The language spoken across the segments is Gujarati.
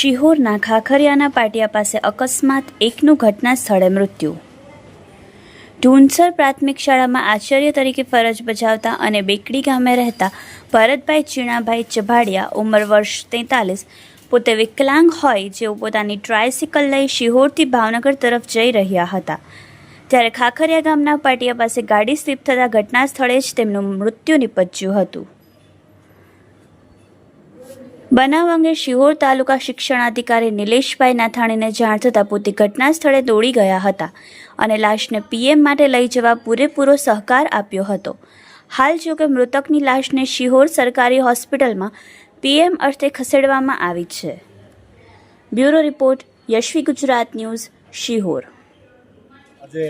શિહોરના ખાખરિયાના પાટિયા પાસે અકસ્માત એકનું ઘટના સ્થળે મૃત્યુ. ઢૂંસર પ્રાથમિક શાળામાં આચાર્ય તરીકે ફરજ બજાવતા અને બેકડી ગામે રહેતા ભરતભાઈ ચીણાભાઈ ચભાડિયા ઉંમર વર્ષ તેતાલીસ, પોતે વિકલાંગ હોય જેઓ પોતાની ટ્રાયસિકલ લઈ શિહોરથી ભાવનગર તરફ જઈ રહ્યા હતા. ત્યારે ખાખરિયા ગામના પાટિયા પાસે ગાડી સ્લીપ થતાં ઘટના સ્થળે જ તેમનું મૃત્યુ નિપજ્યું હતું. બનાવ અંગે શિહોર તાલુકા શિક્ષણાધિકારી નિલેશભાઈ નાથાણીને જાણ થતાં પોતે ઘટના સ્થળે દોડી ગયા હતા અને લાશને પીએમ માટે લઈ જવા પૂરેપૂરો સહકાર આપ્યો હતો. હાલ જોકે મૃતકની લાશને શિહોર સરકારી હોસ્પિટલમાં પીએમ અર્થે ખસેડવામાં આવી છે. Bureau report Yashvi Gujarat news, Sihor. આજે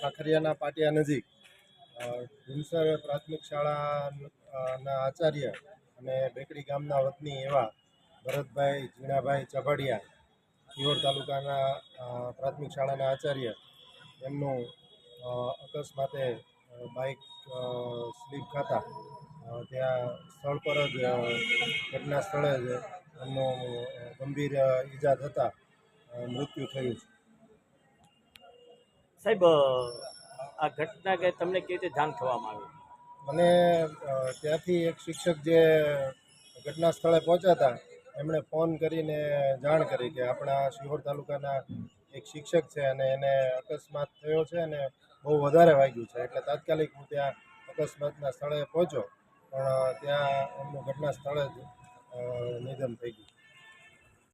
ખાખરિયાના પાટિયા નજીક ભીમસર પ્રાથમિક શાળાના આચાર્ય અને બેકડી ગામના વતની એવા ભરતભાઈ ઝીણાભાઈ ચભાડિયા સિહોર તાલુકાના પ્રાથમિક શાળાના આચાર્ય, એમનું અકસ્માતે બાઇક સ્લીપ ખાતા ત્યાં સ્થળ પર જ ઘટના સ્થળે જ એમનું ગંભીર ઈજા થતાં મૃત્યુ થયું છે. સાહેબ આ ઘટના કે તમને કેવી રીતે જાણ થવામાં આવી? મને ત્યાંથી એક શિક્ષક જે ઘટના સ્થળે પહોંચ્યા હતા, એમણે ફોન કરીને જાણ કરી કે આપણા શિહોર તાલુકાના એક શિક્ષક છે અને એને અકસ્માત થયો છે અને બહુ વધારે વાગ્યું છે. એટલે તાત્કાલિક હું ત્યાં અકસ્માતના સ્થળે પહોંચ્યો, પણ ત્યાં એમનું ઘટના સ્થળે જ નિધન થઈ ગયું.